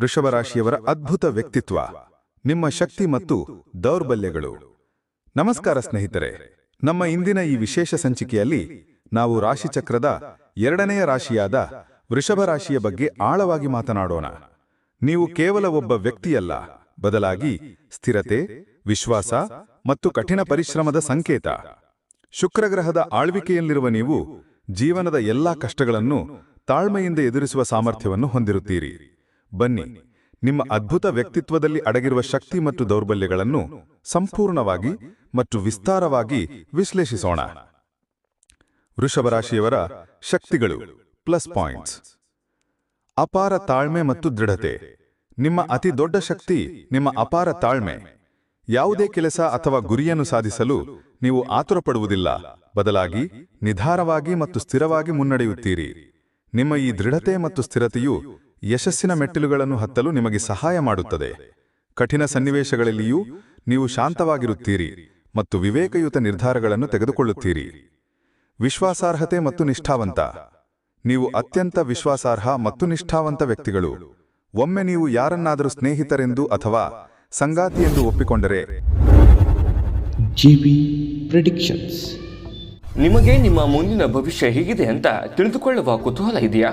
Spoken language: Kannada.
ವೃಷಭ ರಾಶಿಯವರ ಅದ್ಭುತ ವ್ಯಕ್ತಿತ್ವ. ನಿಮ್ಮ ಶಕ್ತಿ ಮತ್ತು ದೌರ್ಬಲ್ಯಗಳು. ನಮಸ್ಕಾರ ಸ್ನೇಹಿತರೆ. ನಮ್ಮ ಇಂದಿನ ಈ ವಿಶೇಷ ಸಂಚಿಕೆಯಲ್ಲಿ ನಾವು ರಾಶಿಚಕ್ರದ ಎರಡನೆಯ ರಾಶಿಯಾದ ವೃಷಭ ರಾಶಿಯ ಬಗ್ಗೆ ಆಳವಾಗಿ ಮಾತನಾಡೋಣ. ನೀವು ಕೇವಲ ಒಬ್ಬ ವ್ಯಕ್ತಿಯಲ್ಲ. ಬದಲಾಗಿ ಸ್ಥಿರತೆ ವಿಶ್ವಾಸ ಮತ್ತು ಕಠಿಣ ಪರಿಶ್ರಮದ ಸಂಕೇತ. ಶುಕ್ರಗ್ರಹದ ಆಳ್ವಿಕೆಯಲ್ಲಿರುವ ನೀವು ಜೀವನದ ಎಲ್ಲಾ ಕಷ್ಟಗಳನ್ನು ತಾಳ್ಮೆಯಿಂದ ಎದುರಿಸುವ ಸಾಮರ್ಥ್ಯವನ್ನು ಹೊಂದಿರುತ್ತೀರಿ. ಬನ್ನಿ. ನಿಮ್ಮ ಅದ್ಭುತ ವ್ಯಕ್ತಿತ್ವದಲ್ಲಿ ಅಡಗಿರುವ ಶಕ್ತಿ ಮತ್ತು ದೌರ್ಬಲ್ಯಗಳನ್ನು ಸಂಪೂರ್ಣವಾಗಿ ಮತ್ತು ವಿಸ್ತಾರವಾಗಿ ವಿಶ್ಲೇಷಿಸೋಣ. ವೃಷಭ ರಾಶಿಯವರ ಶಕ್ತಿಗಳು ಪ್ಲಸ್ ಪಾಯಿಂಟ್ಸ್. ಅಪಾರ ತಾಳ್ಮೆ ಮತ್ತು ದೃಢತೆ. ನಿಮ್ಮ ಅತಿ ದೊಡ್ಡ ಶಕ್ತಿ ನಿಮ್ಮ ಅಪಾರ ತಾಳ್ಮೆ. ಯಾವುದೇ ಕೆಲಸ ಅಥವಾ ಗುರಿಯನ್ನು ಸಾಧಿಸಲು ನೀವು ಆತುರಪಡುವುದಿಲ್ಲ. ಬದಲಾಗಿ ನಿಧಾನವಾಗಿ ಮತ್ತು ಸ್ಥಿರವಾಗಿ ಮುನ್ನಡೆಯುತ್ತೀರಿ. ನಿಮ್ಮ ಈ ದೃಢತೆ ಮತ್ತು ಸ್ಥಿರತೆಯು ಯಶಸ್ಸಿನ ಮೆಟ್ಟಿಲುಗಳನ್ನು ಹತ್ತಲು ನಿಮಗೆ ಸಹಾಯ ಮಾಡುತ್ತದೆ. ಕಠಿಣ ಸನ್ನಿವೇಶಗಳಲ್ಲಿಯೂ ನೀವು ಶಾಂತವಾಗಿರುತ್ತೀರಿ ಮತ್ತು ವಿವೇಕಯುತ ನಿರ್ಧಾರಗಳನ್ನು ತೆಗೆದುಕೊಳ್ಳುತ್ತೀರಿ. ವಿಶ್ವಾಸಾರ್ಹತೆ ಮತ್ತು ನಿಷ್ಠಾವಂತ. ನೀವು ಅತ್ಯಂತ ವಿಶ್ವಾಸಾರ್ಹ ಮತ್ತು ನಿಷ್ಠಾವಂತ ವ್ಯಕ್ತಿಗಳು. ಒಮ್ಮೆ ನೀವು ಯಾರನ್ನಾದರೂ ಸ್ನೇಹಿತರೆಂದು ಅಥವಾ ಸಂಗಾತಿ ಎಂದು ಒಪ್ಪಿಕೊಂಡರೆ. G predictions. ನಿಮಗೆ ನಿಮ್ಮ ಮುಂದಿನ ಭವಿಷ್ಯ ಹೇಗಿದೆ ಅಂತ ತಿಳಿದುಕೊಳ್ಳುವ ಕುತೂಹಲ ಇದೆಯಾ?